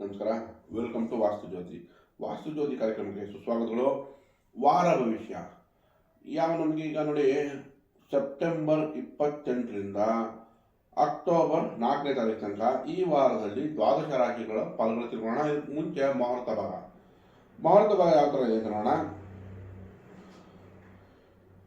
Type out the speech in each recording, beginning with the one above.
ನಮಸ್ಕಾರ. Welcome to ವಾಸ್ತು ಜ್ಯೋತಿ ವಾಸ್ತು ಜ್ಯೋತಿ ಕಾರ್ಯಕ್ರಮಕ್ಕೆ ಸುಸ್ವಾಗತಗಳು. ವಾರ ಭವಿಷ್ಯ. ಯಾವ ನಮಗೆ ಈಗ ನೋಡಿ ಸೆಪ್ಟೆಂಬರ್ ಇಪ್ಪತ್ತೆಂಟರಿಂದ ಅಕ್ಟೋಬರ್ ನಾಲ್ಕನೇ ತಾರೀಕು ತನಕ ಈ ವಾರದಲ್ಲಿ ದ್ವಾದಶ ರಾಶಿಗಳ ಫಲಗಳು ತಿಳ್ಕೊಳ್ಳೋಣ. ಮುಂಚೆ ಮುಹೂರ್ತ ಭಾಗ. ಮುಹೂರ್ತ ಭಾಗ ಯಾವ ಥರ ಇದೆ ನೋಡೋಣ.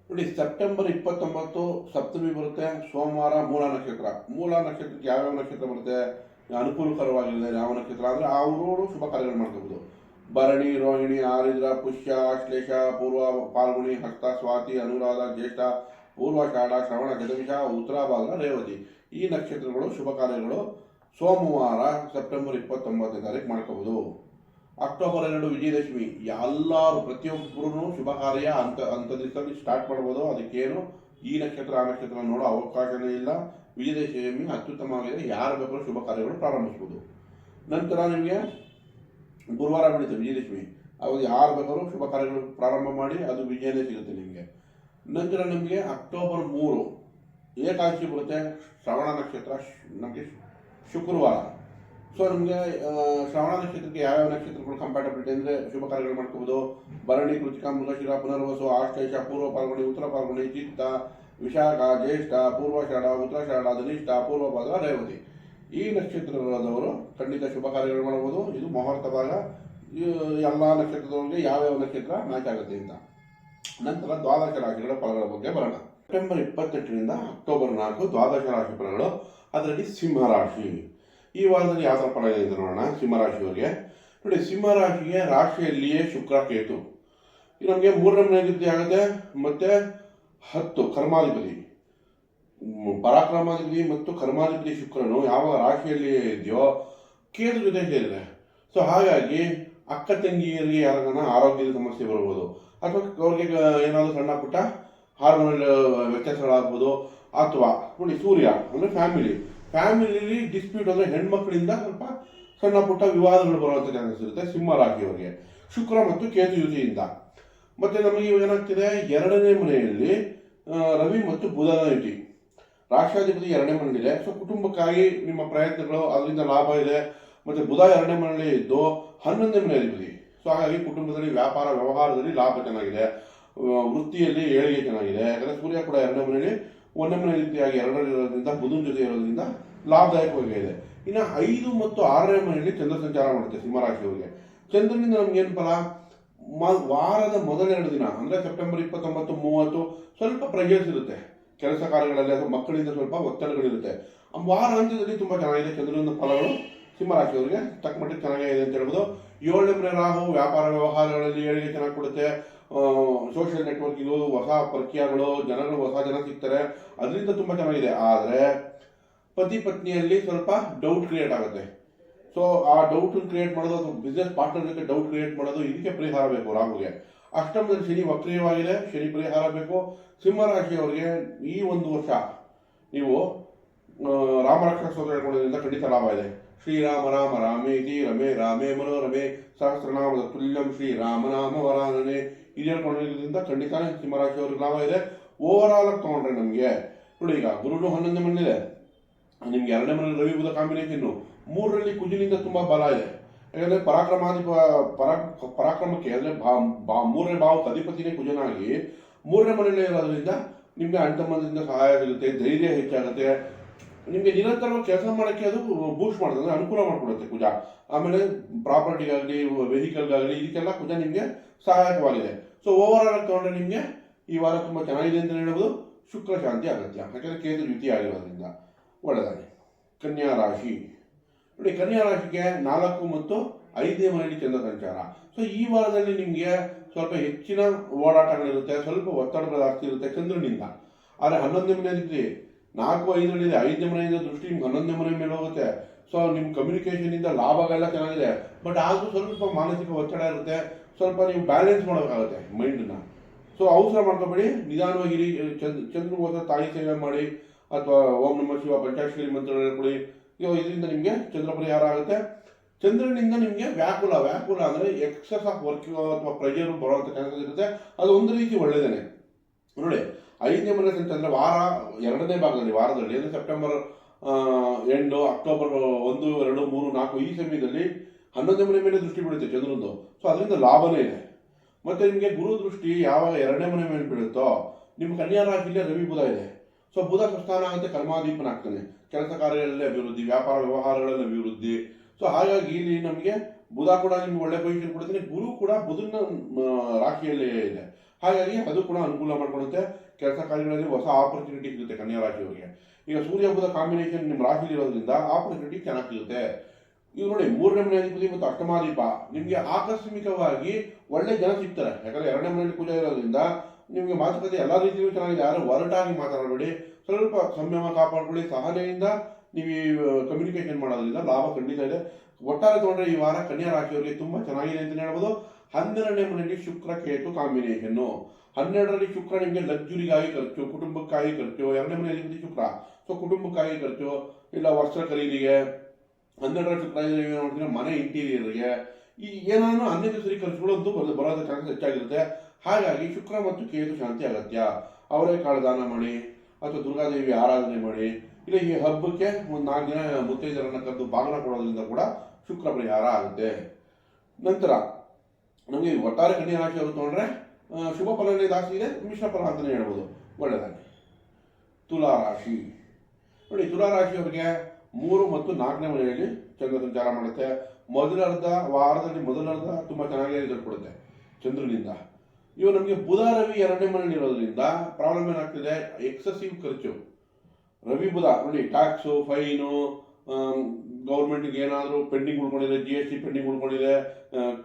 ನೋಡಿ ಸೆಪ್ಟೆಂಬರ್ ಇಪ್ಪತ್ತೊಂಬತ್ತು ಸಪ್ತಮಿ ಬರುತ್ತೆ, ಸೋಮವಾರ ಮೂಲ ನಕ್ಷತ್ರ. ಮೂಲ ನಕ್ಷತ್ರಕ್ಕೆ ಯಾವ್ಯಾವ ನಕ್ಷತ್ರ ಬರುತ್ತೆ? ಅನುಕೂಲಕರವಾಗಿರುತ್ತೆ ರಾವಣ ನಕ್ಷತ್ರ ಅಂದರೆ ಅವರವರು ಶುಭ ಕಾರ್ಯಗಳು ಮಾಡ್ಕೋಬಹುದು ಭರಣಿ, ರೋಹಿಣಿ, ಆರಿದ್ರ, ಪುಷ್ಯ ಆಶ್ಲೇಷ ಪೂರ್ವ ಪಾಲ್ಗುಣಿ, ಹಸ್ತ, ಸ್ವಾತಿ, ಅನುರಾಧ, ಜ್ಯೇಷ್ಠ ಪೂರ್ವಾಷಾಢ ಶ್ರವಣ ಗದಮಿಷ ಉತ್ತರಾಭಾದ್ರ ರೇವತಿ. ಈ ನಕ್ಷತ್ರಗಳು ಶುಭ ಕಾರ್ಯಗಳು ಸೋಮವಾರ, ಸೆಪ್ಟೆಂಬರ್ ಇಪ್ಪತ್ತೊಂಬತ್ತನೇ ತಾರೀಕು ಮಾಡ್ಕೋಬೋದು. ಅಕ್ಟೋಬರ್ ಎರಡು, ವಿಜಯದಶಮಿ. ಎಲ್ಲರೂ ಪ್ರತಿಯೊಬ್ಬರೂ ಶುಭ ಕಾರ್ಯ ಅಂತ ಅಂತ ದಿವಸದಲ್ಲಿ ಸ್ಟಾರ್ಟ್ ಮಾಡ್ಬೋದು. ಅದಕ್ಕೇನು ಈ ನಕ್ಷತ್ರ, ಆ ನಕ್ಷತ್ರ ನೋಡೋ ಅವಕಾಶನೇ ಇಲ್ಲ. ವಿಜಯದಶಮಿ ಅತ್ಯುತ್ತಮವಾಗಿದೆ. ಯಾರು ಬೇಕಾದ್ರೂ ಶುಭ ಕಾರ್ಯಗಳು ಪ್ರಾರಂಭಿಸ್ಬೋದು ನಂತರ ನಿಮಗೆ ಗುರುವಾರ ಬೆಳೀತದೆ ವಿಜಯದಶಮಿ ಅವಾಗ ಯಾರು ಬೇಕಾದ್ರೂ ಶುಭ ಕಾರ್ಯಗಳು ಪ್ರಾರಂಭ ಮಾಡಿ ಅದು ವಿಜಯನೇ ಸಿಗುತ್ತೆ ನಿಮಗೆ. ನಂತರ ನಿಮಗೆ ಅಕ್ಟೋಬರ್ ಮೂರು ಏಕಾದಶಿ ಬರುತ್ತೆ. ಶ್ರವಣ ನಕ್ಷತ್ರ ನಮಗೆ ಶುಕ್ರವಾರ. ಸೊ ನಮಗೆ ಶ್ರವಣ ನಕ್ಷತ್ರಕ್ಕೆ ಯಾವ್ಯಾವ ನಕ್ಷತ್ರಗಳು ಕಂಪ್ಯಾಟಬಿಲಿಟಿ ಅಂದರೆ ಶುಭ ಕಾರ್ಯಗಳು ಮಾಡ್ಕೋಬೋದು ಭರಣಿ, ಕೃತಿಕ, ಮೃಗಶಿರ, ಪುನರ್ವಸು ಆಶ್ಲೇಷ ಪೂರ್ವ ಪಾಲ್ಗೊಳ್ಳಿ, ಉತ್ತರ ಪಾಲ್ಗೊಳ್ಳಿ, ಚಿತ್ತ ವಿಶಾಖ, ಜ್ಯೇಷ್ಠ ಪೂರ್ವಷಾಢ ಉತ್ತರಾಷಾಢ ಧನಿಷ್ಠ ಪೂರ್ವಪಾದ ರೇವತಿ. ಈ ನಕ್ಷತ್ರದವರು ಖಂಡಿತ ಶುಭ ಕಾರ್ಯಗಳು ಮಾಡಬಹುದು. ಇದು ಮುಹೂರ್ತ ಭಾಗ. ಎಲ್ಲ ನಕ್ಷತ್ರದವರಿಗೆ ಯಾವ್ಯಾವ ನಕ್ಷತ್ರ ಮ್ಯಾಚ್ ಆಗುತ್ತೆ ಅಂತ. ನಂತರ ದ್ವಾದಶ ರಾಶಿಗಳ ಫಲಗಳ ಬಗ್ಗೆ ಬರೋಣ. ಸೆಪ್ಟೆಂಬರ್ ಇಪ್ಪತ್ತೆಂಟರಿಂದ ಅಕ್ಟೋಬರ್ ನಾಲ್ಕು ದ್ವಾದಶ ರಾಶಿ ಫಲಗಳು. ಅದರಲ್ಲಿ ಸಿಂಹರಾಶಿ ಈ ವಾರದಲ್ಲಿ ಯಾವ ಥರ ಫಲ ಇದೆ ಅಂತ ನೋಡೋಣ. ಸಿಂಹರಾಶಿಯವರಿಗೆ ನೋಡಿ ಸಿಂಹರಾಶಿಗೆ ರಾಶಿಯಲ್ಲಿಯೇ ಶುಕ್ರ ಕೇತು. ನಮಗೆ ಮೂರನೇ ಆಗುತ್ತೆ. ಮತ್ತೆ ಹತ್ತು ಕರ್ಮಾಧಿಪತಿ ಪರಾಕ್ರಮಾಧಿಪತಿ ಮತ್ತು ಕರ್ಮಾಧಿಪತಿ ಶುಕ್ರನು ಯಾವ ರಾಶಿಯಲ್ಲಿ ಇದೆಯೋ ಕೇತು ಜೊತೆ ಸೇರಿದೆ. ಸೊ ಹಾಗಾಗಿ ಅಕ್ಕ ತಂಗಿಯರಿಗೆ ಯಾರಿಗಾನ ಆರೋಗ್ಯದ ಸಮಸ್ಯೆ ಬರ್ಬೋದು ಅಥವಾ ಅವ್ರಿಗೆ ಏನಾದರೂ ಸಣ್ಣ ಪುಟ್ಟ ಹಾರ್ಮೋನಲ್ ವ್ಯತ್ಯಾಸಗಳಾಗ್ಬೋದು. ಅಥವಾ ನೋಡಿ ಸೂರ್ಯ ಅಂದರೆ ಫ್ಯಾಮಿಲಿ ಫ್ಯಾಮಿಲಿಲಿ ಡಿಸ್ಪ್ಯೂಟ್ ಅಂದರೆ ಹೆಣ್ಮಕ್ಳಿಂದ ಸ್ವಲ್ಪ ಸಣ್ಣ ಪುಟ್ಟ ವಿವಾದಗಳು ಬರುವಂಥ ಚಾನ್ಸಸ್ ಇರುತ್ತೆ ಸಿಂಹ ರಾಶಿಯವರಿಗೆ. ಶುಕ್ರ ಮತ್ತು ಕೇತು ಯುತಿಯಿಂದ. ಮತ್ತೆ ನಮಗೆ ಇವಾಗ ಏನಾಗ್ತಿದೆ? ಎರಡನೇ ಮನೆಯಲ್ಲಿ ರವಿ ಮತ್ತು ಬುಧನ ಯುತಿ ರಾಷ್ಟ್ರಾಧಿಪತಿ ಎರಡನೇ ಮನೆಯಲ್ಲಿದೆ ಸೊ ಕುಟುಂಬಕ್ಕಾಗಿ ನಿಮ್ಮ ಪ್ರಯತ್ನಗಳು, ಅದರಿಂದ ಲಾಭ ಇದೆ. ಮತ್ತೆ ಬುಧ ಎರಡನೇ ಮನೆಯಲ್ಲಿ ಇದ್ದು, ಹನ್ನೊಂದನೇ ಮನೆ ಅಧಿಪತಿ ಸೊ ಹಾಗಾಗಿ ಕುಟುಂಬದಲ್ಲಿ ವ್ಯಾಪಾರ, ವ್ಯವಹಾರದಲ್ಲಿ ಲಾಭ ಚೆನ್ನಾಗಿದೆ. ವೃತ್ತಿಯಲ್ಲಿ ಏಳಿಗೆ ಚೆನ್ನಾಗಿದೆ. ಯಾಕಂದ್ರೆ ಸೂರ್ಯ ಕೂಡ ಎರಡನೇ ಮನೆಯಲ್ಲಿ, ಒಂದನೇ ಮನೆ ರೀತಿಯಾಗಿ ಎರಡರಲ್ಲಿರೋದ್ರಿಂದ, ಬುಧನ ಜೊತೆ ಇರೋದ್ರಿಂದ ಲಾಭದಾಯಕವಾಗಿದೆ ಇನ್ನು ಐದು ಮತ್ತು ಆರನೇ ಮನೆಯಲ್ಲಿ ಚಂದ್ರ ಸಂಚಾರ ಮಾಡುತ್ತೆ, ಸಿಂಹರಾಶಿಯವರಿಗೆ. ಚಂದ್ರನಿಂದ ನಮ್ಗೆ ಏನು ಫಲ? ಮ- ವಾರದ ಮೊದಲೆರಡು ದಿನ, ಅಂದ್ರೆ ಸೆಪ್ಟೆಂಬರ್ ಇಪ್ಪತ್ತೊಂಬತ್ತು, ಮೂವತ್ತು, ಸ್ವಲ್ಪ ಪ್ರೆಷರ್ಸ್ ಇರುತ್ತೆ. ಕೆಲಸ ಕಾರ್ಯಗಳಲ್ಲಿ ಅಥವಾ ಮಕ್ಕಳಿಂದ ಸ್ವಲ್ಪ ಒತ್ತಡಗಳಿರುತ್ತೆ. ವಾರ ಅಂತ್ಯದಲ್ಲಿ ತುಂಬಾ ಚೆನ್ನಾಗಿದೆ ಚಂದ್ರನ ಫಲಗಳು. ಸಿಂಹರಾಶಿಯವರಿಗೆ ತಕ್ಕ ಮಟ್ಟಿಗೆ ಚೆನ್ನಾಗಿದೆ ಅಂತ ಹೇಳ್ಬೋದು. ಏಳನೇ ರಾಹು, ವ್ಯಾಪಾರ ವ್ಯವಹಾರಗಳಲ್ಲಿ ಏಳಿಗೆ ಚೆನ್ನಾಗಿ ಕೊಡುತ್ತೆ. ಸೋಷಿಯಲ್ ನೆಟ್ವರ್ಕಿಂಗು ಹೊಸ ಪರಿಚಯಗಳು ಜನಗಳು, ಹೊಸ ಜನ ಸಿಗ್ತಾರೆ. ಅದರಿಂದ ತುಂಬಾ ಚೆನ್ನಾಗಿದೆ. ಆದರೆ ಪತಿ ಪತ್ನಿಯಲ್ಲಿ ಸ್ವಲ್ಪ ಡೌಟ್ ಕ್ರಿಯೇಟ್ ಆಗುತ್ತೆ. ಸೊ ಆ ಡೌಟ್ ಕ್ರಿಯೇಟ್ ಮಾಡೋದು ಅಥವಾ ಬಿಸ್ನೆಸ್ ಪಾರ್ಟ್ನರ್ ಜೊತೆ ಡೌಟ್ ಕ್ರಿಯೇಟ್ ಮಾಡೋದು ಇದಕ್ಕೆ ಪರಿಹಾರ ಬೇಕು ರಾಹುಗೆ. ಅಷ್ಟಮದಲ್ಲಿ ಶನಿ ವಕ್ರಿಯವಾಗಿದೆ, ಶನಿ ಪರಿಹಾರ ಬೇಕು. ಸಿಂಹರಾಶಿಯವರಿಗೆ ಈ ಒಂದು ವರ್ಷ ನೀವು ರಾಮರಕ್ಷಣ ರಾಮರಕ್ಷಾ ಸ್ತೋತ್ರ ಹೇಳ್ಕೊಳ್ಳೋದ್ರಿಂದ ಖಂಡಿತ ಲಾಭ ಇದೆ. ಶ್ರೀರಾಮ, ರಾಮ, ರಾಮೇ ರಾಮೇತಿ ರಮೇ, ರಾಮೇ ಮನೋರಮೇ ಸಹಸ್ರನಾಮದ ತುಲ್ಯಂ, ಶ್ರೀ ರಾಮನಾಮ ವರಾನನೆ ಇದು ಹೇಳ್ಕೊಳ್ಳೋದ್ರಿಂದ ಖಂಡಿತ ಸಿಂಹರಾಶಿಯವ್ರಿಗೆ ಲಾಭ ಇದೆ. ಓವರ್ ಆಲ್ ಆಗಿ ತೊಗೊಂಡ್ರೆ ನಮಗೆ, ನೋಡಿ ಈಗ ಗುರುನು ಹನ್ನೊಂದು ಮನೇಲಿದೆ ನಿಮ್ಗೆ ಎರಡನೇ ಮನೆ ರವಿ ಬುಧ ಕಾಂಬಿನೇಷನ್ ಮೂರರಲ್ಲಿ ಕುಜನಿಂದ ತುಂಬಾ ಬಲ ಇದೆ. ಯಾಕಂದ್ರೆ ಪರಾಕ್ರಮಾಧಿಪ ಪರಾ ಪರಾಕ್ರಮಕ್ಕೆ ಅಂದ್ರೆ ಮೂರನೇ ಭಾವಕ್ಕೆ ಅಧಿಪತಿನೇ ಕುಜನಾಗಿ ಮೂರನೇ ಮನೆಯಲ್ಲಿ ಇರೋದ್ರಿಂದ ನಿಮ್ಗೆ ಅಣ್ತಮ್ಮದಿಂದ ಸಹಾಯ ಸಿಗುತ್ತೆ, ಧೈರ್ಯ ಹೆಚ್ಚಾಗುತ್ತೆ. ನಿಮಗೆ ನಿರಂತರ ಕೆಲಸ ಮಾಡೋಕ್ಕೆ ಅದು ಬೂಸ್ಟ್ ಮಾಡುತ್ತೆ, ಅಂದ್ರೆ ಅನುಕೂಲ ಮಾಡಿಕೊಡುತ್ತೆ ಕುಜ. ಆಮೇಲೆ ಪ್ರಾಪರ್ಟಿಗಾಗಲಿ ವೆಹಿಕಲ್ಗಾಗಲಿ ಇದಕ್ಕೆಲ್ಲ ಕುಜ ನಿಮಗೆ ಸಹಾಯಕವಾಗಿದೆ. ಸೊ ಓವರ್ ಆಲ್ ತಗೊಂಡ್ರೆ ನಿಮಗೆ ಈ ವಾರ ತುಂಬಾ ಚೆನ್ನಾಗಿದೆ ಅಂತ ಹೇಳ್ಬೋದು. ಶುಕ್ರ ಶಾಂತಿ ಅಗತ್ಯ. ಯಾಕಂದ್ರೆ ಕೇಂದ್ರ ದ್ವಿತೀಯ ಆಗಿರೋದ್ರಿಂದ. ಒಳ್ಳೆದಾನೆ ಕನ್ಯಾ ರಾಶಿ. ನೋಡಿ, ಕನ್ಯಾ ರಾಶಿಗೆ ನಾಲ್ಕು ಮತ್ತು ಐದನೇ ಮನೆಯಲ್ಲಿ ಚಂದ್ರ ಸಂಚಾರ. ಸೊ ಈ ವಾರದಲ್ಲಿ ನಿಮಗೆ ಸ್ವಲ್ಪ ಹೆಚ್ಚಿನ ಓಡಾಟಗಳಿರುತ್ತೆ, ಸ್ವಲ್ಪ ಒತ್ತಡಗಳು ಜಾಸ್ತಿ ಇರುತ್ತೆ ಚಂದ್ರನಿಂದ. ಆದರೆ ಹನ್ನೊಂದನೇ ಮನೆ ಇದ್ರಿ ನಾಲ್ಕು ಐದರಲ್ಲಿದೆ ಐದನೇ ಮನೆಯಿಂದ ದೃಷ್ಟಿ ನಿಮ್ಗೆ ಹನ್ನೊಂದನೇ ಮನೆ ಮೇಲೆ ಹೋಗುತ್ತೆ. ಸೊ ನಿಮ್ಮ ಕಮ್ಯುನಿಕೇಷನಿಂದ ಲಾಭಗಳೆಲ್ಲ ಚೆನ್ನಾಗಿದೆ. ಬಟ್ ಆದರೂ ಸ್ವಲ್ಪ ಮಾನಸಿಕ ಒತ್ತಡ ಇರುತ್ತೆ. ಸ್ವಲ್ಪ ನೀವು ಬ್ಯಾಲೆನ್ಸ್ ಮಾಡೋಕ್ಕಾಗುತ್ತೆ ಮೈಂಡನ್ನ ಸೊ ಅವಸರ ಮಾಡ್ಕೋಬೇಡಿ. ನಿಧಾನವಾಗಿರಿ ಚಂದ್ರ, ಚಂದ್ರಗೋಸ್ಕರ ತಾಯಿ ಸೇವೆ ಮಾಡಿ. ಅಥವಾ ಓಂ ನಮ ಶಿವ ಪಂಚಾಕ್ಷರಿ ಮಂತ್ರಗಳು ಹೇಳ್ಕೊಳ್ಳಿ ಇವಾಗ ಇದರಿಂದ ನಿಮಗೆ ಚಂದ್ರ ಪರಿಹಾರ ಆಗುತ್ತೆ. ಚಂದ್ರನಿಂದ ನಿಮಗೆ ವ್ಯಾಕುಲ ವ್ಯಾಕುಲ ಅಂದರೆ ಎಕ್ಸಸ್ ಆಫ್ ವರ್ಕ್ ಅಥವಾ ಪ್ರೆಷರ್ ಬರುವಂಥ ಚಾನ್ಸಸ್ ಇರುತ್ತೆ. ಅದು ಒಂದು ರೀತಿ ಒಳ್ಳೆಯದೇನೆ ನೋಡಿ, ಐದನೇ ಮನೆ ಅಂತಂದರೆ ವಾರ, ಎರಡನೇ ಭಾಗದಲ್ಲಿ, ವಾರದಲ್ಲಿ, ಅಂದರೆ ಸೆಪ್ಟೆಂಬರ್ ಎಂಟು ಅಕ್ಟೋಬರ್ ಒಂದು, ಎರಡು, ಮೂರು, ನಾಲ್ಕು, ಈ ಸಮಯದಲ್ಲಿ ಹನ್ನೊಂದನೇ ಮನೆ ಮೇಲೆ ದೃಷ್ಟಿ ಬೀಳುತ್ತೆ ಚಂದ್ರನದು. ಸೊ ಅದರಿಂದ ಲಾಭನೇ ಇದೆ. ಮತ್ತು ನಿಮಗೆ ಗುರು ದೃಷ್ಟಿ ಯಾವಾಗ ಎರಡನೇ ಮನೆ ಮೇಲೆ ಬೀಳುತ್ತೋ, ನಿಮ್ಮ ಕನ್ಯಾ ರಾಶಿಯಲ್ಲಿ ರವಿ ಬುಧ ಇದೆ. ಸೊ ಬುಧ ಸ್ವಸ್ಥಾನ ಆಗುತ್ತೆ ಕರ್ಮಾಧೀಪನ ಆಗ್ತಾನೆ ಕೆಲಸ ಕಾರ್ಯಗಳಲ್ಲಿ ಅಭಿವೃದ್ಧಿ, ವ್ಯಾಪಾರ ವ್ಯವಹಾರಗಳಲ್ಲಿ ಅಭಿವೃದ್ಧಿ. ಸೊ ಹಾಗಾಗಿ ಇಲ್ಲಿ ನಮಗೆ ಬುಧ ಕೂಡ ನಿಮ್ಗೆ ಒಳ್ಳೆ ಪೊಸಿಷನ್ ಕೊಡ್ತಾನೆ ಗುರು ಕೂಡ ಬುಧನ ರಾಶಿಯಲ್ಲೇ ಇದೆ. ಹಾಗಾಗಿ ಅದು ಕೂಡ ಅನುಕೂಲ ಮಾಡ್ಕೊಳುತ್ತೆ ಕೆಲಸ ಕಾರ್ಯಗಳಲ್ಲಿ ಹೊಸ ಆಪರ್ಚುನಿಟಿ ಸಿಗುತ್ತೆ ಕನ್ಯಾ ರಾಶಿಯವರಿಗೆ. ಈಗ ಸೂರ್ಯ ಬುಧ ಕಾಂಬಿನೇಷನ್ ನಿಮ್ಮ ರಾಶಿಯಲ್ಲಿ ಇರೋದ್ರಿಂದ ಆಪರ್ಚುನಿಟಿ ಚೆನ್ನಾಗಿ ಸಿಗುತ್ತೆ. ಈಗ ನೋಡಿ ಮೂರನೇ ಮನೆ ಅಧಿಪತಿ ಮತ್ತು ಅಷ್ಟಮಾಧಿಪ ನಿಮಗೆ ಆಕಸ್ಮಿಕವಾಗಿ ಒಳ್ಳೆ ಜನ ಸಿಗ್ತಾರೆ. ಯಾಕಂದ್ರೆ ಎರಡನೇ ಮನೆಯಲ್ಲಿ ಪೂಜೆ ಇರೋದ್ರಿಂದ ನಿಮಗೆ ಮಾತುಕತೆ ಎಲ್ಲ ರೀತಿಯಲ್ಲೂ ಚೆನ್ನಾಗಿದೆ. ಯಾರು ಒರಟಾಗಿ ಮಾತಾಡಬೇಡಿ. ಸ್ವಲ್ಪ ಸಂಯಮ ಕಾಪಾಡಿಕೊಳ್ಳಿ. ಸಹನೆಯಿಂದ ನೀವು ಕಮ್ಯುನಿಕೇಷನ್ ಮಾಡೋದ್ರಿಂದ ಲಾಭ ಖಂಡಿತ ಇದೆ. ಒಟ್ಟಾರೆ ತಗೊಂಡ್ರೆ ಈ ವಾರ ಕನ್ಯಾ ರಾಶಿಯವರಿಗೆ ತುಂಬಾ ಚೆನ್ನಾಗಿದೆ ಅಂತ ಹೇಳ್ಬೋದು. ಹನ್ನೆರಡನೇ ಮನೆಯಲ್ಲಿ ಶುಕ್ರ, ಕೇತು, ಕಾಂಬಿನೇಷನ್ನು. ಹನ್ನೆರಡರಲ್ಲಿ ಶುಕ್ರ ನಿಮಗೆ ಲಕ್ಸುರಿಗಾಗಿ ಖರ್ಚು, ಕುಟುಂಬಕ್ಕಾಗಿ ಖರ್ಚು. ಎರಡನೇ ಮನೆಯಲ್ಲಿ ಶುಕ್ರ. ಸೊ, ಕುಟುಂಬಕ್ಕಾಗಿ ಖರ್ಚು. ಇಲ್ಲ ವಸ್ತ್ರ ಖರೀದಿಗೆ. ಹನ್ನೆರಡರ ಶುಕ್ರ ಮಾಡ್ತೀರಾ? ಮನೆ ಇಂಟೀರಿಯರ್ಗೆ ಈ ಏನಾದ್ರು ಸರಿ ಖರ್ಚುಗಳಂತೂ ಬರೋದ ಚಾನ್ಸ್ ಹೆಚ್ಚಾಗಿರುತ್ತೆ. ಹಾಗಾಗಿ ಶುಕ್ರ ಮತ್ತು ಕೇತು ಶಾಂತಿ ಅಗತ್ಯ. ಅವರೇ ಕಾಳು ದಾನ ಮಾಡಿ, ಅಥವಾ ದುರ್ಗಾದೇವಿ ಆರಾಧನೆ ಮಾಡಿ, ಇಲ್ಲ ಈ ಹಬ್ಬಕ್ಕೆ ಒಂದು ನಾಲ್ಕು ದಿನ ಮುತ್ತೈದರನ್ನು ಕರೆದು ಬಾಗಿನ ಕೊಡೋದ್ರಿಂದ ಕೂಡ ಶುಕ್ರ ಪರಿಹಾರ ಆಗುತ್ತೆ. ನಂತರ, ನಮಗೆ ಒಟ್ಟಾರೆ ಕನ್ಯಾ ರಾಶಿ ಅವರು ತೊಗೊಂಡ್ರೆ ಶುಭ ಫಲನೇ ಜಾಸ್ತಿ ಇದೆ, ಮಿಶ್ರ ಫಲ ಅಂತಲೇ ಹೇಳ್ಬೋದು. ಒಳ್ಳೆಯದಾಗಿ ತುಲಾ ರಾಶಿ. ನೋಡಿ, ತುಲಾ ರಾಶಿಯವರಿಗೆ ಮೂರು ಮತ್ತು ನಾಲ್ಕನೇ ಮನೆಯಲ್ಲಿ ಚಂದ್ರ ಸಂಚಾರ ಮಾಡುತ್ತೆ. ಮೊದಲರ್ಧ ವಾರದಲ್ಲಿ ಮೊದಲರ್ಧ ತುಂಬ ಚೆನ್ನಾಗಿ ಕೊಡುತ್ತೆ ಚಂದ್ರನಿಂದ. ಇವು ನಮಗೆ ಬುಧ ರವಿ ಎರಡನೇ ಮನೆಯಲ್ಲಿ ಇರೋದ್ರಿಂದ ಪ್ರಾಬ್ಲಮ್ ಏನಾಗ್ತಿದೆ? ಎಕ್ಸಸಿವ್ ಖರ್ಚು. ರವಿ ಬುಧ, ನೋಡಿ ಟ್ಯಾಕ್ಸು ಫೈನು ಗೌರ್ಮೆಂಟ್ಗೆ ಏನಾದರೂ ಪೆಂಡಿಂಗ್ ಉಳ್ಕೊಂಡಿದೆ ಜಿ ಎಸ್ ಟಿ ಪೆಂಡಿಂಗ್ ಉಳ್ಕೊಂಡಿದೆ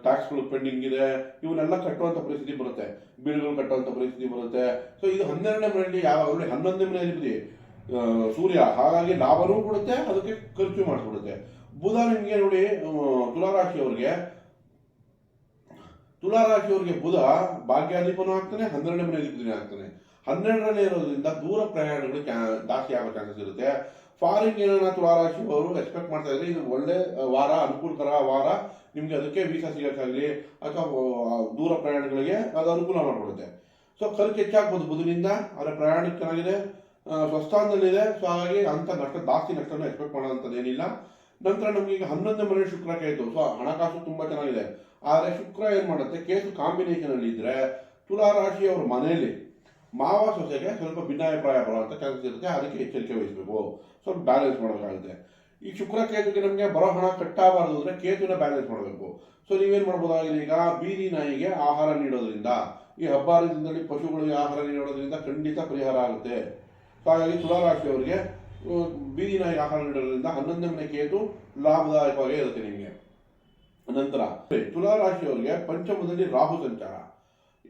ಟ್ಯಾಕ್ಸ್ಗಳು ಪೆಂಡಿಂಗ್ ಇದೆ, ಇವನ್ನೆಲ್ಲ ಕಟ್ಟುವಂಥ ಪರಿಸ್ಥಿತಿ ಬರುತ್ತೆ. ಬಿಲ್ಗಳು ಕಟ್ಟುವಂಥ ಪರಿಸ್ಥಿತಿ ಬರುತ್ತೆ. ಸೊ ಇದು ಹನ್ನೆರಡನೇ ಮನೆಯಲ್ಲಿ ಯಾವ ಹನ್ನೊಂದನೇ ಮನೆಯಲ್ಲಿ ಸೂರ್ಯ, ಹಾಗಾಗಿ ಲಾಭನೂ ಕೊಡುತ್ತೆ, ಅದಕ್ಕೆ ಖರ್ಚು ಮಾಡಿಸ್ಬಿಡುತ್ತೆ ಬುಧ ನಿಮಗೆ ನೋಡಿ ತುಲಾರಾಶಿಯವ್ರಿಗೆ ತುಲಾರಾಶಿಯವ್ರಿಗೆ ಬುಧ ಭಾಗ್ಯಾಧಿಪನೂ ಆಗ್ತಾನೆ, ಹನ್ನೆರಡನೇ ಮನೆ ಅಧಿಪತಿನೇ ಆಗ್ತಾನೆ. ಹನ್ನೆರಡನೇ ಇರೋದ್ರಿಂದ ದೂರ ಪ್ರಯಾಣಗಳು ಜಾಸ್ತಿ ಆಗೋ ಚಾನ್ಸಸ್ ಇರುತ್ತೆ. ಫಾರಿನ್ ಏನಾರ ತುಲಾರಾಶಿಯವರು ಎಕ್ಸ್ಪೆಕ್ಟ್ ಮಾಡ್ತಾ ಇದ್ರೆ ಇದು ಒಳ್ಳೆ ವಾರ, ಅನುಕೂಲಕರ ವಾರ. ನಿಮಗೆ ಅದಕ್ಕೆ ವೀಸಾ ಸಿಗೋಕ್ಕಾಗಲಿ ಅಥವಾ ದೂರ ಪ್ರಯಾಣಗಳಿಗೆ ಅದು ಅನುಕೂಲ ಮಾಡಿಕೊಡುತ್ತೆ. ಸೊ ಖರ್ಚು ಹೆಚ್ಚಾಗ್ಬೋದು ಬುಧನಿಂದ, ಆದರೆ ಪ್ರಯಾಣಕ್ಕೆ ಚೆನ್ನಾಗಿದೆ. ಸ್ವಸ್ಥಾನದಲ್ಲಿದೆ. ಸೊ ಹಾಗಾಗಿ ಅಂತ ನಷ್ಟ, ಜಾಸ್ತಿ ನಷ್ಟವನ್ನು ಎಕ್ಸ್ಪೆಕ್ಟ್ ಮಾಡೋಂಥದ್ದು ಏನಿಲ್ಲ ನಂತರ ನಮಗೆ ಈಗ ಹನ್ನೊಂದನೇ ಮನೆ ಶುಕ್ರ ಕೇತು ಸೊ ಹಣಕಾಸು ತುಂಬಾ ಚೆನ್ನಾಗಿದೆ. ಆದರೆ ಶುಕ್ರ ಏನು ಮಾಡುತ್ತೆ? ಕೇತು ಕಾಂಬಿನೇಷನಲ್ಲಿ ಇದ್ದರೆ ಇದ್ರೆ ತುಲಾ ರಾಶಿಯವ್ರ ಮನೆಯಲ್ಲಿ ಮಾವ ಸೊಸೆಗೆ ಸ್ವಲ್ಪ ಭಿನ್ನಾಭಿಪ್ರಾಯ ಬರುವಂತ ಚಾನ್ಸಸ್ ಇರುತ್ತೆ. ಅದಕ್ಕೆ ಎಚ್ಚರಿಕೆ ವಹಿಸಬೇಕು. ಸ್ವಲ್ಪ ಬ್ಯಾಲೆನ್ಸ್ ಮಾಡಬೇಕಾಗುತ್ತೆ ಈ ಶುಕ್ರ ಕೇತುಗೆ ನಮಗೆ ಬರೋ ಹಣ ಕಟ್ಟಾಗಬಾರ್ದು ಅಂದರೆ ಕೇತುನ ಬ್ಯಾಲೆನ್ಸ್ ಮಾಡಬೇಕು. ಸೊ ನೀವೇನು ಮಾಡ್ಬೋದಾಗಿದೆ ಈಗ? ಬೀದಿ ನಾಯಿಗೆ ಆಹಾರ ನೀಡೋದ್ರಿಂದ, ಈ ಹಬ್ಬ ಹರಿದಿನದಲ್ಲಿ ಪಶುಗಳಿಗೆ ಆಹಾರ ನೀಡೋದ್ರಿಂದ ಖಂಡಿತ ಪರಿಹಾರ ಆಗುತ್ತೆ. ಸೊ ಹಾಗಾಗಿ ತುಲಾರಾಶಿಯವರಿಗೆ ಬೀದಿ ನಾಯಿಗೆ ಆಹಾರ ನೀಡೋದ್ರಿಂದ ಹನ್ನೊಂದನೇ ಮನೆ ಕೇತು ಲಾಭದಾಯಕವಾಗೇ ಇರುತ್ತೆ ನಿಮಗೆ. ನಂತರ ತುಲಾ ರಾಶಿಯವರಿಗೆ ಪಂಚಮದಲ್ಲಿ ರಾಹು ಸಂಚಾರ.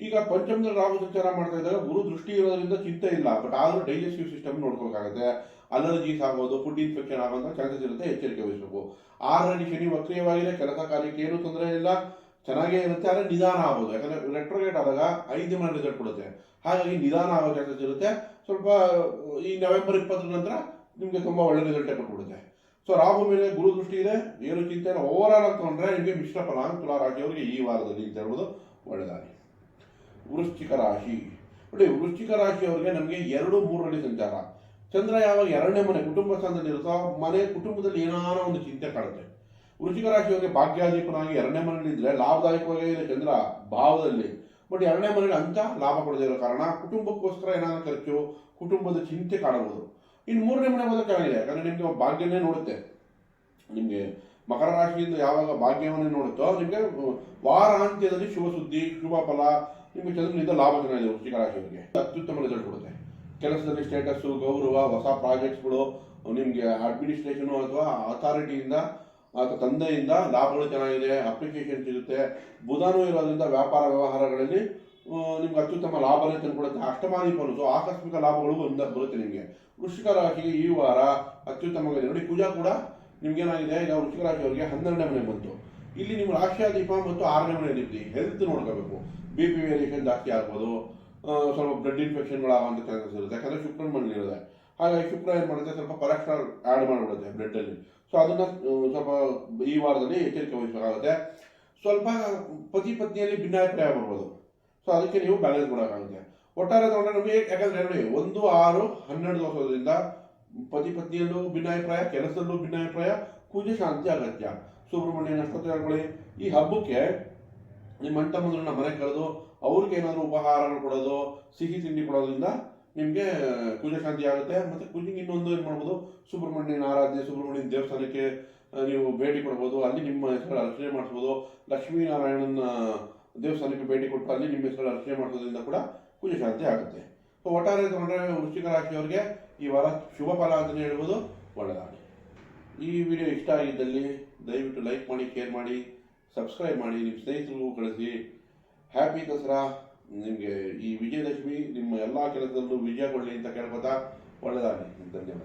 ಈಗ ಪಂಚಮದಲ್ಲಿ ರಾಹು ಸಂಚಾರ ಮಾಡ್ತಾ ಇದ್ದಾಗ ಗುರು ದೃಷ್ಟಿ ಇರೋದ್ರಿಂದ ಚಿಂತೆ ಇಲ್ಲ. ಬಟ್ ಆದರೂ ಡೈಜೆಸ್ಟಿವ್ ಸಿಸ್ಟಮ್ ನೋಡ್ಕೋಬೇಕಾಗುತ್ತೆ. ಅಲರ್ಜೀಸ್ ಆಗೋದು ಫುಡ್ ಇನ್ಫೆಕ್ಷನ್ ಆಗೋಂಥ ಚಾನ್ಸಸ್ ಇರುತ್ತೆ. ಎಚ್ಚರಿಕೆ ವಹಿಸಬೇಕು. ಆರರಲ್ಲಿ ಶನಿ ವಕ್ರಿಯವಾಗಿದೆ. ಕೆಲಸ ಕಾರ್ಯಕ್ಕೆ ಏನು ತೊಂದರೆ ಇಲ್ಲ. ಚೆನ್ನಾಗೇ ಇರುತ್ತೆ. ಆದರೆ ನಿಧಾನ ಆಗೋದು ಯಾಕಂದ್ರೆ ರೆಟ್ರೋಗೇಟ್ ಆದಾಗ ಐದು ದಿನ ರಿಸಲ್ಟ್ ಕೊಡುತ್ತೆ. ಹಾಗಾಗಿ ನಿಧಾನ ಆಗೋ ಚಾನ್ಸಸ್ ಇರುತ್ತೆ. ಸ್ವಲ್ಪ, ಈ ನವೆಂಬರ್ ಇಪ್ಪತ್ತರ ನಂತರ ನಿಮಗೆ ತುಂಬ ಒಳ್ಳೆ ರಿಸಲ್ಟೇ ಕೊಟ್ಬಿಡುತ್ತೆ. ಸೊ ರಾಹು ಮೇಲೆ ಗುರು ದೃಷ್ಟಿ ಇದೆ, ಏನು ಚಿಂತೆ ಇಲ್ಲ. ಓವರ್ ಆಲ್ ತಗೊಂಡ್ರೆ ನಿಮಗೆ ಮಿಶ್ರ ಫಲ ತುಲಾ ರಾಶಿಯವರಿಗೆ ಈ ವಾರದಲ್ಲಿ ಅಂತ ಹೇಳ್ಬೋದು ಒಳ್ಳೆದಾಗಿ. ವೃಶ್ಚಿಕ ರಾಶಿ. ನೋಡಿ, ವೃಶ್ಚಿಕ ರಾಶಿಯವರಿಗೆ ನಮಗೆ ಎರಡು ಮೂರರಲ್ಲಿ ಸಂಚಾರ. ಚಂದ್ರ ಯಾವಾಗ ಎರಡನೇ ಮನೆ ಕುಟುಂಬ ಸ್ಥಾನದಲ್ಲಿ ಇರುತ್ತೋ, ಮನೆ ಕುಟುಂಬದಲ್ಲಿ ಏನಾರ ಒಂದು ಚಿಂತೆ ಕಾಡುತ್ತೆ. ವೃಶ್ಚಿಕ ರಾಶಿಯವರಿಗೆ ಭಾಗ್ಯಾಧಿಪನಾಗಿ ಎರಡನೇ ಮನೆಯಲ್ಲಿ ಇದ್ರೆ ಲಾಭದಾಯಕವಾಗೇ ಇದೆ ಚಂದ್ರ ಭಾವದಲ್ಲಿ. ಬಟ್ ಎರಡನೇ ಮನೆಯಲ್ಲಿ ಅಂತ ಲಾಭ ಕೊಡದೇ ಕಾರಣ ಕುಟುಂಬಕ್ಕೋಸ್ಕರ ಏನಾದರೂ ಖರ್ಚು, ಕುಟುಂಬದ ಚಿಂತೆ ಕಾಣಬಹುದು ಇನ್ನು ಮೂರನೇ ಮನೆ ಹೋದ್ರೆ ಚೆನ್ನಾಗಿದೆ. ಯಾಕಂದ್ರೆ ನಿಮಗೆ ಭಾಗ್ಯನೇ ನೋಡುತ್ತೆ. ನಿಮಗೆ ಮಕರ ರಾಶಿಯಿಂದ ಯಾವಾಗ ಭಾಗ್ಯವನ್ನೇ ನೋಡುತ್ತೋ, ನಿಮಗೆ ವಾರಾಂತ್ಯದಲ್ಲಿ ಶುಭ ಸುದ್ದಿ, ಶುಭ ಫಲ, ನಿಮಗೆ ಚಂದ್ರನಿಂದ ಲಾಭ ಚೆನ್ನಾಗಿದೆ ವೃಶ್ಚಿಕ ರಾಶಿಯವರಿಗೆ. ಅತ್ಯುತ್ತಮ ರಿಸಲ್ಟ್ ಕೊಡುತ್ತೆ. ಕೆಲಸದಲ್ಲಿ ಸ್ಟೇಟಸ್ಸು ಗೌರವ, ಹೊಸ ಪ್ರಾಜೆಕ್ಟ್ಸ್ಗಳು ನಿಮಗೆ ಅಡ್ಮಿನಿಸ್ಟ್ರೇಷನ್ ಅಥವಾ ಅಥಾರಿಟಿಯಿಂದ ಅಥವಾ ತಂದೆಯಿಂದ ಲಾಭಗಳು ಚೆನ್ನಾಗಿದೆ ಅಪ್ಲಿಕೇಶನ್ ಸಿಗುತ್ತೆ. ಬುಧನೂ ಇರೋದ್ರಿಂದ ವ್ಯಾಪಾರ ವ್ಯವಹಾರಗಳಲ್ಲಿ ನಿಮ್ಗೆ ಅತ್ಯುತ್ತಮ ಲಾಭನೇ ತಂದುಕೊಡುತ್ತೆ. ಅಷ್ಟಮಾನಿ ಸೊ ಆಕಸ್ಮಿಕ ಲಾಭಗಳು ಒಂದ ಬರುತ್ತೆ ನಿಮಗೆ. ವೃಶ್ಚಿಕ ರಾಶಿಗೆ ಈ ವಾರ ಅತ್ಯುತ್ತಮವಾಗಿದೆ ನೋಡಿ, ಪೂಜಾ ಕೂಡ ನಿಮ್ಗೇನಾಗಿದೆ? ಈಗ ವೃಶ್ಚಿಕ ರಾಶಿಯವರಿಗೆ ಹನ್ನೆರಡನೇ ಮನೆ ಬಂತು. ಇಲ್ಲಿ ನಿಮ್ಮ ರಾಶಿಯಾದೀಪ ಮತ್ತು ಆರನೇ ಮನೆ ಅಧಿಪತಿ ಹೆಲ್ತ್ ನೋಡ್ಕೋಬೇಕು. ಬಿ ಪಿ ವೇರಿಯೇಷನ್ ಜಾಸ್ತಿ ಆಗ್ಬೋದು. ಸ್ವಲ್ಪ ಬ್ಲಡ್ ಇನ್ಫೆಕ್ಷನ್ಗಳಾಗುವಂಥ ಚಾನ್ಸಸ್ ಇರುತ್ತೆ. ಯಾಕಂದರೆ ಶುಕ್ರನ ಮನೇಲಿ ಇರುತ್ತೆ ಹಾಗಾಗಿ ಶುಕ್ರ ಏನು ಮಾಡುತ್ತೆ? ಸ್ವಲ್ಪ ಕೊಲೆಸ್ಟ್ರಾಲ್ ಆ್ಯಡ್ ಮಾಡಿಬಿಡುತ್ತೆ ಬ್ಲಡ್ಡಲ್ಲಿ ಸೊ ಅದನ್ನ ಸ್ವಲ್ಪ ಈ ವಾರದಲ್ಲಿ ಎಚ್ಚರಿಕೆ ವಹಿಸಬೇಕಾಗುತ್ತೆ. ಸ್ವಲ್ಪ ಪತಿ ಪತ್ನಿಯಲ್ಲಿ ಭಿನ್ನಾಭಿಪ್ರಾಯ ಬರ್ಬೋದು. ಸೊ ಅದಕ್ಕೆ ನೀವು ಬ್ಯಾಲೆನ್ಸ್ ಮಾಡೋಕ್ಕಾಗುತ್ತೆ ಒಟ್ಟಾರೆ ತಗೊಂಡ್ರೆ ನಮಗೆ ಯಾಕಂದ್ರೆ ನೋಡಿ, ಒಂದು ಆರು ಹನ್ನೆರಡು ದೋಷದಿಂದ ಪತಿ ಪತ್ನಿಯಲ್ಲೂ ಭಿನ್ನಾಭಿಪ್ರಾಯ, ಕೆಲಸದಲ್ಲೂ ಭಿನ್ನಾಭಿಪ್ರಾಯ ಕುಜ ಶಾಂತಿ ಅಗತ್ಯ. ಸುಬ್ರಹ್ಮಣ್ಯ ಹೇಳ್ಕೊಳ್ಳಿ? ಈ ಹಬ್ಬಕ್ಕೆ ನಿಮ್ಮ ಅಣ್ಣ ಮನೆ ಕರೆದು ಅವ್ರಿಗೆ ಏನಾದರೂ ಉಪಹಾರಗಳು ಕೊಡೋದು, ಸಿಹಿ ತಿಂಡಿ ಕೊಡೋದ್ರಿಂದ ನಿಮಗೆ ಕುಜ ಶಾಂತಿ ಆಗುತ್ತೆ. ಮತ್ತು ಕುಜಿಗೆ ಇನ್ನೊಂದು ಏನು ಮಾಡ್ಬೋದು? ಸುಬ್ರಹ್ಮಣ್ಯನ ಆರಾಧನೆ, ಸುಬ್ರಹ್ಮಣ್ಯನ ದೇವಸ್ಥಾನಕ್ಕೆ ನೀವು ಭೇಟಿ ಕೊಡ್ಬೋದು. ಅಲ್ಲಿ ನಿಮ್ಮ ಹೆಸರು ಅರ್ಚನೆ ಮಾಡಿಸ್ಬೋದು. ಲಕ್ಷ್ಮೀನಾರಾಯಣನ ದೇವಸ್ಥಾನಕ್ಕೆ ಭೇಟಿ ಕೊಟ್ಟು ಅಲ್ಲಿ ನಿಮ್ಮ ಹೆಸರು ಅರ್ಚನೆ ಮಾಡೋದ್ರಿಂದ ಕೂಡ ಪೂಜೆ ಸಾಧ್ಯ ಆಗುತ್ತೆ. ಸೊ ಒಟ್ಟಾರೆ ತಗೊಂಡ್ರೆ ವೃಶ್ಚಿಕ ರಾಶಿಯವರಿಗೆ ಈ ವಾರ ಶುಭ ಫಲ ಅಂತಲೇ ಹೇಳ್ಬೋದು ಒಳ್ಳೆಯದಾಗಲಿ ಈ ವಿಡಿಯೋ ಇಷ್ಟ ಆಗಿದ್ದಲ್ಲಿ ದಯವಿಟ್ಟು ಲೈಕ್ ಮಾಡಿ, ಶೇರ್ ಮಾಡಿ, ಸಬ್ಸ್ಕ್ರೈಬ್ ಮಾಡಿ, ನಿಮ್ಮ ಸ್ನೇಹಿತರಿಗೂ ಕಳಿಸಿ. ಹ್ಯಾಪಿ ದಸರಾ. ನಿಮಗೆ ಈ ವಿಜಯದಶಮಿ ನಿಮ್ಮ ಎಲ್ಲ ಕೆಲಸದಲ್ಲೂ ವಿಜಯ ಕೊಡಲಿ ಅಂತ ಕೇಳ್ಕೊತಾ ಒಳ್ಳೆಯದಾಗಲಿ ಧನ್ಯವಾದ.